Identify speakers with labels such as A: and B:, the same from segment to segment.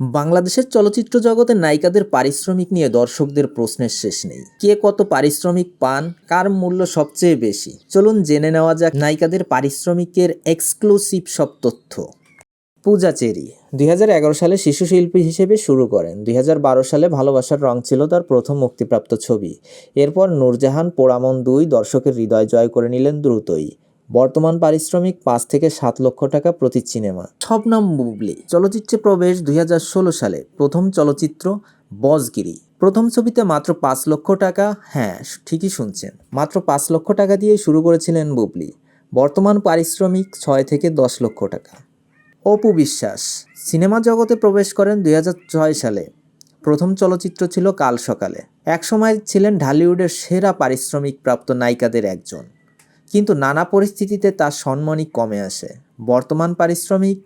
A: বাংলাদেশের চলচ্চিত্র জগতে নায়িকাদের পারিশ্রমিক নিয়ে দর্শকদের প্রশ্নের শেষ নেই। কে কত পারিশ্রমিক পান? কার মূল্য সবচেয়ে বেশি? চলুন জেনে নেওয়া যাক নায়িকাদের পারিশ্রমিকের এক্সক্লুসিভ সব তথ্য। পূজা চেরি দুই হাজার এগারো সালে শিশু শিল্পী হিসেবে শুরু করেন। দুই হাজার বারো সালে ভালোবাসার রং ছিল তার প্রথম মুক্তিপ্রাপ্ত ছবি। এরপর নূরজাহান, পোড়ামন দুই দর্শকের হৃদয় জয় করে নিলেন দ্রুতই। বর্তমান পারিশ্রমিক পাঁচ থেকে সাত লক্ষ টাকা প্রতি সিনেমা। শবনম বুবলি। চলচ্চিত্রে প্রবেশ দুই হাজার ষোলো সালে। প্রথম চলচ্চিত্র বজগিরি। প্রথম ছবিতে মাত্র পাঁচ লক্ষ টাকা হ্যাঁ ঠিকই শুনছেন। মাত্র পাঁচ লক্ষ টাকা দিয়ে শুরু করেছিলেন বুবলি। বর্তমান পারিশ্রমিক ছয় থেকে দশ লক্ষ টাকা। অপু বিশ্বাস, সিনেমা জগতে প্রবেশ করেন দুই হাজার ছয় সালে। প্রথম চলচ্চিত্র ছিল কাল সকালে। একসময় ছিলেন ঢালিউডের সেরা পারিশ্রমিক প্রাপ্ত নায়িকাদের একজন। কিন্তু নানা পরিস্থিতিতে তার সম্মানই কমে আসে। বর্তমান পারিশ্রমিক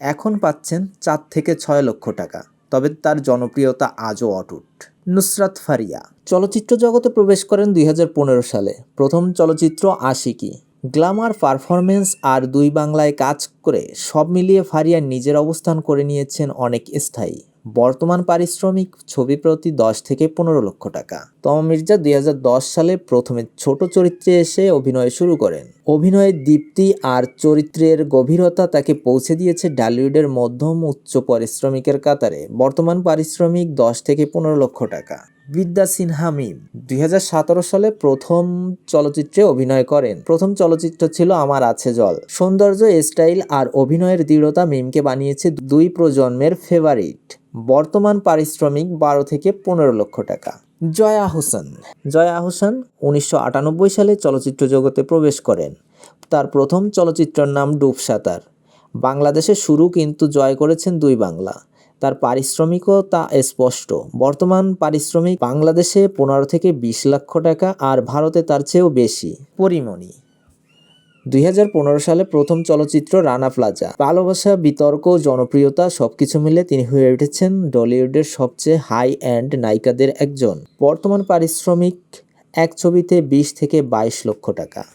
A: এখন পাচ্ছেন চার থেকে ছয় লক্ষ টাকা, তবে তার জনপ্রিয়তা আজও অটুট। নুসরাত ফারিয়া। চলচ্চিত্র জগতে প্রবেশ করেন দুই হাজার পনেরো সালে। প্রথম চলচ্চিত্র আশিকি। গ্ল্যামার পারফরমেন্স আর দুই বাংলায় কাজ করে সব মিলিয়ে ফারিয়া নিজের অবস্থান করে নিয়েছেন অনেক স্থায়ী। বর্তমান পারিশ্রমিক ছবি প্রতি দশ থেকে পনেরো লক্ষ টাকা। তমা মির্জা দুই হাজার দশ সালে প্রথমে ছোট চরিত্রে এসে অভিনয় শুরু করেন। অভিনয়ের দীপ্তি আর চরিত্রের গভীরতা তাকে পৌঁছে দিয়েছে ডালিউডের মধ্যম উচ্চ পারিশ্রমিকের কাতারে। বর্তমান পারিশ্রমিক দশ থেকে পনেরো লক্ষ টাকা। বিদ্যা সিনহা মিম, দুই হাজার সতেরো সালে প্রথম চলচ্চিত্রে অভিনয় করেন। প্রথম চলচ্চিত্র ছিল আমার আছে জল। সৌন্দর্য, স্টাইল আর অভিনয়ের দৃঢ়তা মিমকে বানিয়েছে দুই প্রজন্মের ফেভারিট। বর্তমান পারিশ্রমিক বারো থেকে পনেরো লক্ষ টাকা। জয়া হোসেন জয়া হোসেন উনিশশো আটানব্বই সালে চলচ্চিত্র জগতে প্রবেশ করেন। তার প্রথম চলচ্চিত্রের নাম ডুব সাঁতার বাংলাদেশে শুরু কিন্তু জয় করেছেন দুই বাংলা। তার পারিশ্রমিকও তা স্পষ্ট। বর্তমান পারিশ্রমিক বাংলাদেশে পনেরো থেকে বিশ লক্ষ টাকা আর ভারতে তার চেয়েও বেশি। পরিমণি। দুই হাজার পনেরো সালে প্রথম চলচ্চিত্র রানা প্লাজা। ভালোবাসা, বিতর্ক, জনপ্রিয়তা সবকিছু মিলে তিনি হয়ে উঠেছেন ডলিউডের সবচেয়ে হাই অ্যান্ড নায়িকাদের একজন। বর্তমান পারিশ্রমিক এক ছবিতে বিশ থেকে বাইশ লক্ষ টাকা।